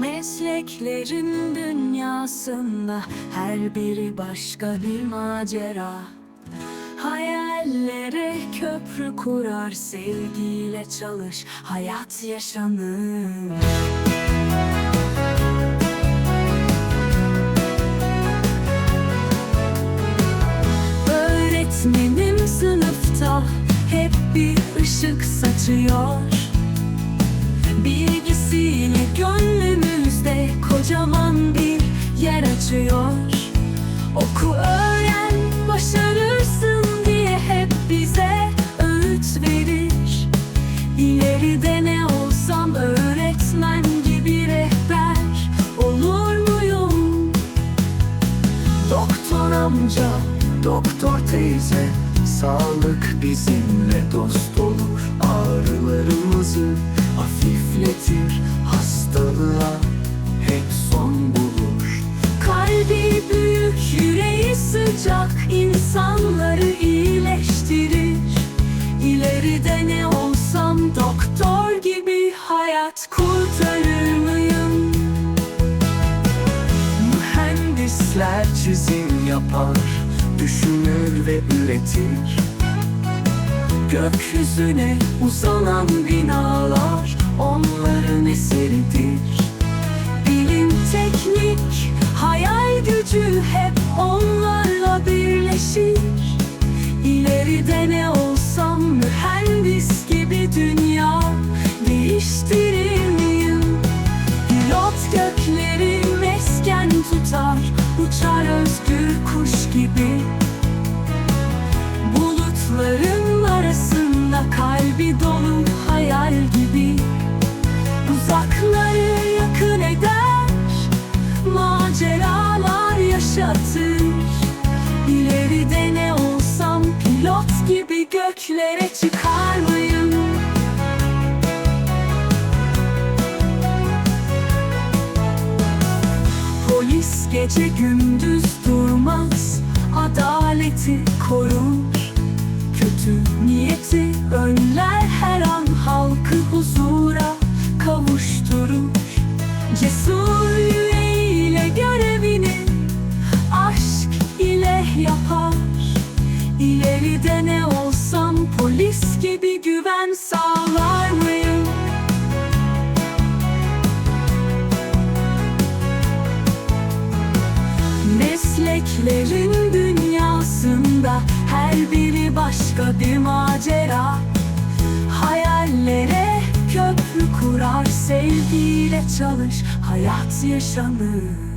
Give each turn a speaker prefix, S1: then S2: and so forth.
S1: Mesleklerin dünyasında her biri başka bir macera. Hayallere köprü kurar, sevgiyle çalış, hayat yaşanır. Öğretmenim sınıfta hep bir ışık saçıyor açıyor Oku öğren başarırsın diye hep bize öğüt verir. İleride ne olsam öğretmen gibi rehber olur muyum?
S2: Doktor amca, doktor teyze Sağlık bizimle dost olur. Ağrılarımızı hafifletir Hastalığa
S1: sıcak insanları iyileştirir İleride ne olsam doktor gibi hayat kurtarır mıyım?
S2: Mühendisler çizim yapar Düşünür ve üretir Gökyüzüne uzanan binalar
S1: tutar Uçar özgür kuş gibi. Bulutların arasında kalbi dolu hayal gibi. Uzakları yakın eder Maceralar yaşatır. İleride ne olsam pilot gibi göklere çıkar mıyım? Gece gündüz durmaz Adaleti korur. Kötü niyeti önler Mesleklerin dünyasında her biri başka bir macera. Hayallere köprü kurar, sevgiyle çalış, hayat yaşanır